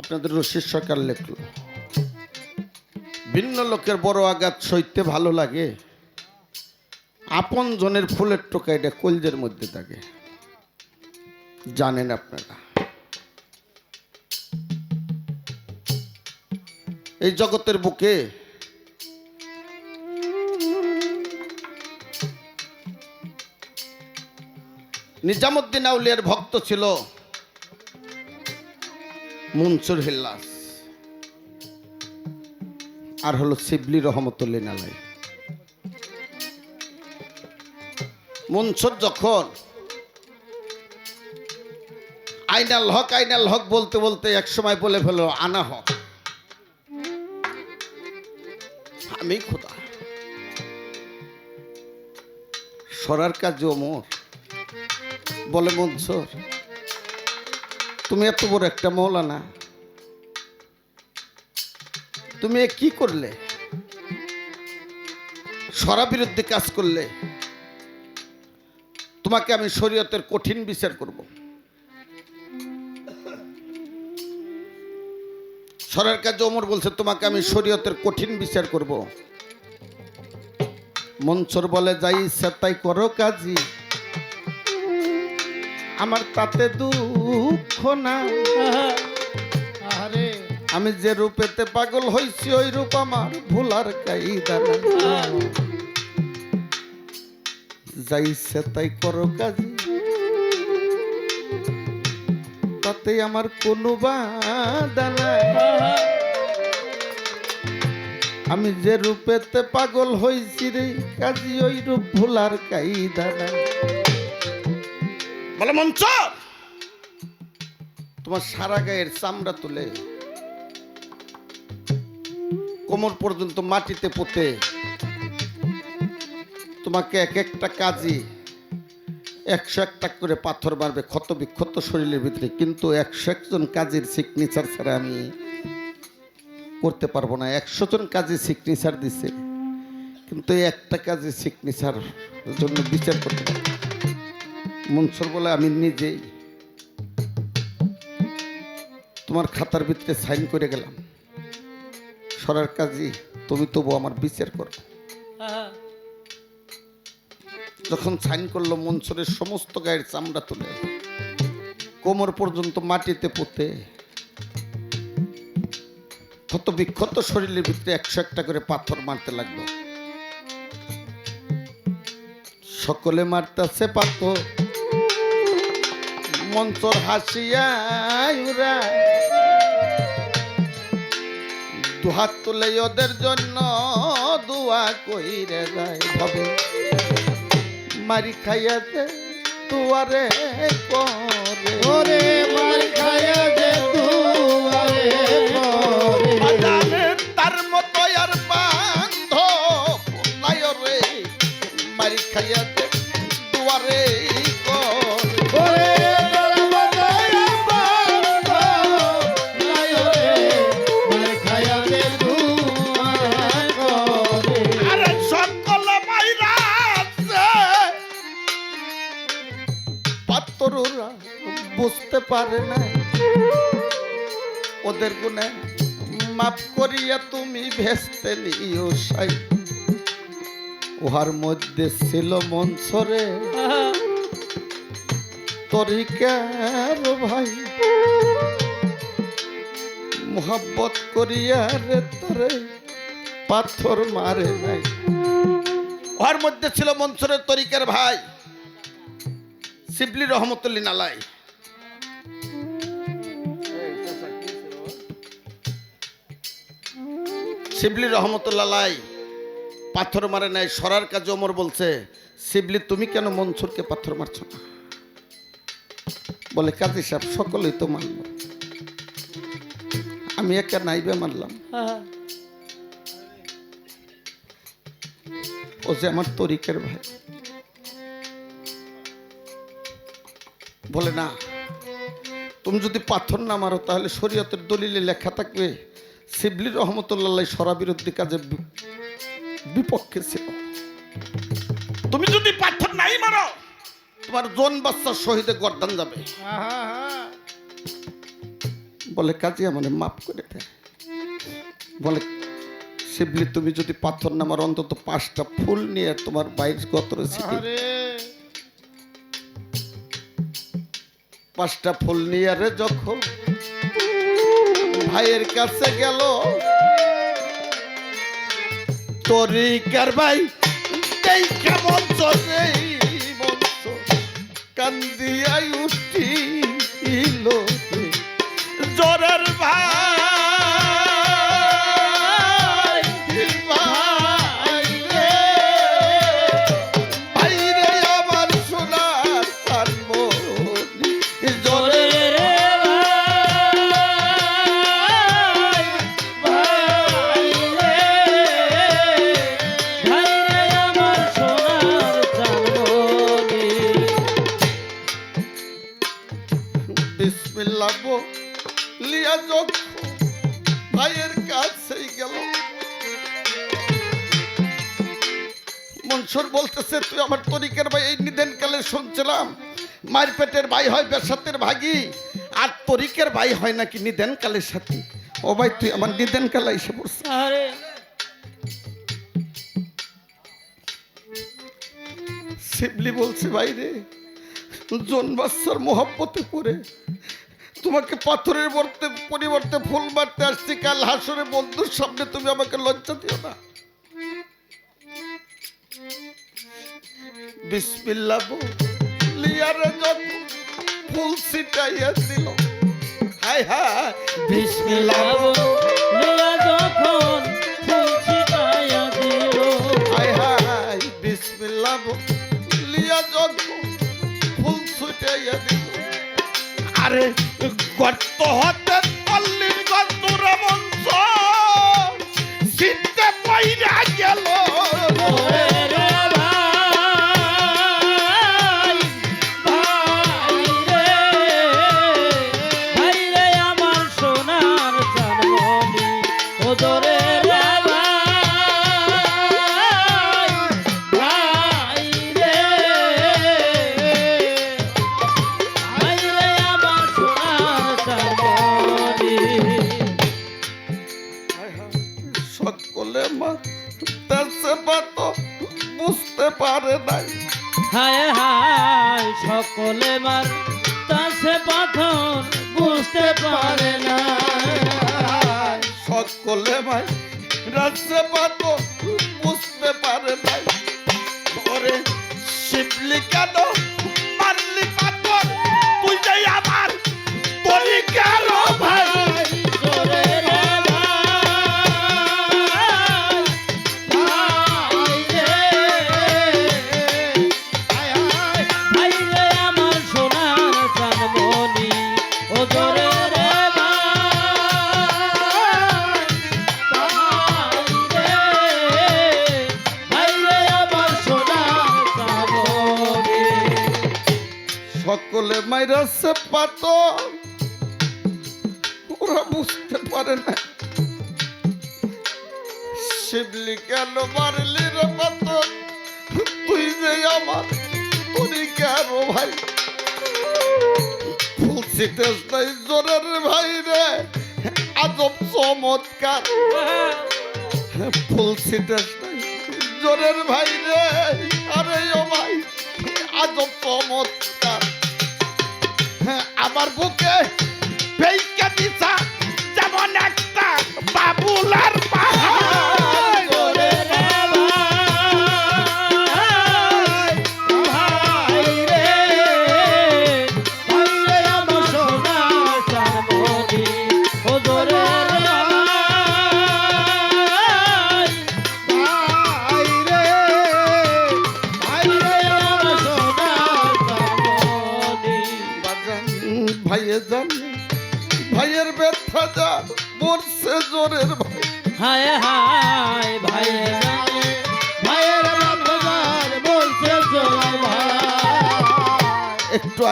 আপনাদের রশিদ সরকার লেখল। ভিন্ন লোকের বড় আঘাত সইতে ভালো লাগে। আপন জনের ফুলের টোকা এটা কলজের মধ্যে থাকে। জানেন আপনারা। এই জগতের বুকে নিজামুদ্দিন আউলিয়ার ভক্ত ছিল। মনসুর হিল্লাস। আর হলো শিবলি রহমতুল্লিন আলাই। মনসুর যখন আইনাল হক আইনাল হক বলতে বলতে এক সময় বলে ফেলো আনা হক। আমি খোদা। সরার কাজ ওমর বলে মনসুর তুমি এত বড় একটা মৌলানা। তুমি কি করলে? সরা বিরুদ্ধে কাজ করলে। তোমাকে আমি শরীয়তের কঠিন বিচার করব। সরার কাজ ওমর বলছে, তোমাকে আমি শরীয়তের কঠিন বিচার করব। মনসুর বলে, যাই ইচ্ছা তাই করো কাজী। আমার তাতে দুঃখ না আরে আমি যে রূপেতে পাগল হইছি ওই রূপ আমার ভুলার কাইদা না যাইছে তাই করো কাজী। তাতে আমার কোনো বাধা নাই। আমি যে রূপেতে পাগল হইছি রে কাজী ওই রূপ ভুলার কাইদা নাই। বলে, মঞ্চ! তোমার সারা গায়ের চামড়া তুলে কোমর পর্যন্ত মাটিতে পুঁতে তোমাকে এক একটা কাজই একশো একটা করে পাথর মারবে ক্ষত বিক্ষত শরীরের ভিতরে। কিন্তু একশো একজন কাজের সিগনেচার ছাড়া আমি করতে পারব না। একশো জন কাজে সিগনেচার দিছে, কিন্তু একটা কাজে সিগনেচার জন্য বিচার করতে পারব। মনসুর বলে আমি নিজেই তোমার খাতার ভিতরে সাইন করে গেলাম। সরার কাজী তুমি তবু আমার বিচার করো। যখন সাইন করল মনসুরের সমস্ত গায়ের চামড়া তুলে, কোমর পর্যন্ত মাটিতে পুঁতে, ক্ষত বিক্ষত শরীরের ভিতরে একশো একটা করে পাথর মারতে লাগল। সকলে মারতেছে পাথর। মঞ্চর হাসিয়া দুহাত তুলে ওদের জন্য দুয়া কইরে যায় ভাবে। মারি খাইয়াতে তুয়ারে করে ওরে মারি পরে। বাজারে তার মতো আর বান্ধ রে মারি খাইয়াতে দুয়ারে বুঝতে পারে না। ওদের গুণে মাফ করিয়া তুমি ভেস্তে নিও সাই। উহার মধ্যে ছিল মনসরে। তরিকার ভাই। মোহাব্বত করিয়া রে তরে পাথর মারে নাই। ওর মধ্যে ছিল মনসুরের তরিকার ভাই। শিবলি রহমতুল্লিন আলাই শিবলি রহমতুল্লাহ পাথর মারে নাই, সরার কাজে ওমর বলছে, শিবলি, তুমি কেন মনসুরকে পাথর মারছ না? বলে, কাজী সাহেব, সকলেই তো মানল। আমি একা নাইবে মানলাম। ও যে আমার তরিকের ভাই। বলে, না, তুমি যদি পাথর না মারো, তাহলে শরীয়তের দলিলে লেখা থাকবে শিবলি রহমতুল্লাহ সরা বিরোধী কাজে বিপক্ষে ছিল। তুমি যদি পাথর নাই মারো তোমার জন বাচ্চার শহীদে গর্দান যাবে। বলে কাজী আমার মাফ করে দেয় বলে শিবলি তুমি যদি পাথর নামার অন্তত পাঁচটা ফুল নিয়ে তোমার বাইর গতরে পাঁচটা ফুল নিয়ে রে যখন ভাইয়ের কাছে গেল। তরিকার ভাই কেমন চলে কান্দিয়াই উঠিল। জ্বরের ভাই বো লিয়া যখন ভাইয়ের কাছেই গেল। মনসুর বলতেছে তুই আমার তরিকের ভাই এই নিদেন কালে শুনছিলাম মায়ের পেটের ভাই হয় বেসাতের ভাগি আর তরিকের ভাই হয় নাকি নিদেন কালের সাথে? ও ভাই তুই আমার নিদেন কালে এসে শিবলি বলছে ভাই রে জন বাচ্চার মোহাব্বতে পড়ে তোমাকে পাথরের বর্তে পরিবর্তে ফুল মারতে আসছি কাল হাসরে বন্ধুর সামনে তুমি আমাকে লজ্জা দিও না। বিসমিল্লাহ লিয়ারে যখন ফুল ছিটাইয়া দিল। হাই হাই বিসমিল্লাহ লিয়া যখন ফুল ছিটাইয়া দিল। হাই হাই বিসমিল্লাহ লিয়া যখন ফুল ছিটাইয়া দিল। আরে গর্ত হতে তাছে তো বুঝতে পারে নাই। হায় হায় সকলে মার তাসে পাথর বুঝতে পারে না সকলে ভাই রাজে পাত পাত। ওরা বুঝতে পারে না। শিবলি কেন মারলি রে পাত? তুই যে আমার তুই কেন ভাই। ফুলছিতেস নাই জোরের ভাই রে। আজব চমৎকার। ফুলছিতেস নাই জোরের ভাই রে। আরে ও ভাই, আজব চমৎকার। আমার বুকে ফেইকে দিছা যেমন একটা বাবুলার পাহাড়।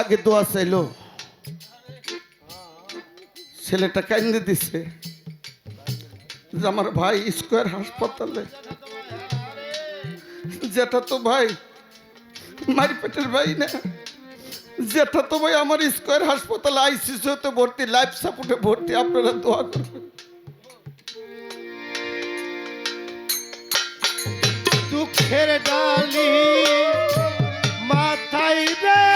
আগে দোয়া চাইলো। ছেলেটা কান্দে দিছে। যে আমার ভাই স্কোয়ার হাসপাতালে। যেটা তো ভাই মারি পেটের ভাই না। যেটা তো ভাই আমার স্কোয়ার হাসপাতালে আইসিসিউতে ভর্তি, লাইফ সাপোর্টে ভর্তি, আপনারা দোয়া করবেন। দুঃখের ডালি মাথায় বেল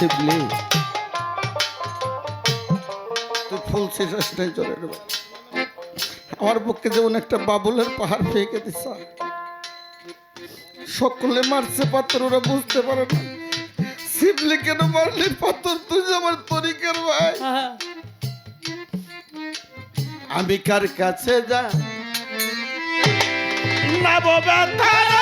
শিবলি তুই ফুল শেষ নেই চলে রে আমার বুকে যেমন একটা বাবুলের পাহাড় ফেঁকে দিস সকলে মারছে পাথর ওরা বুঝতে পারে না। শিবলি কেন মারলি পাথর? তুই যে আমার তরিকের ভাই। আমি কার কাছে যা নব ব্যথার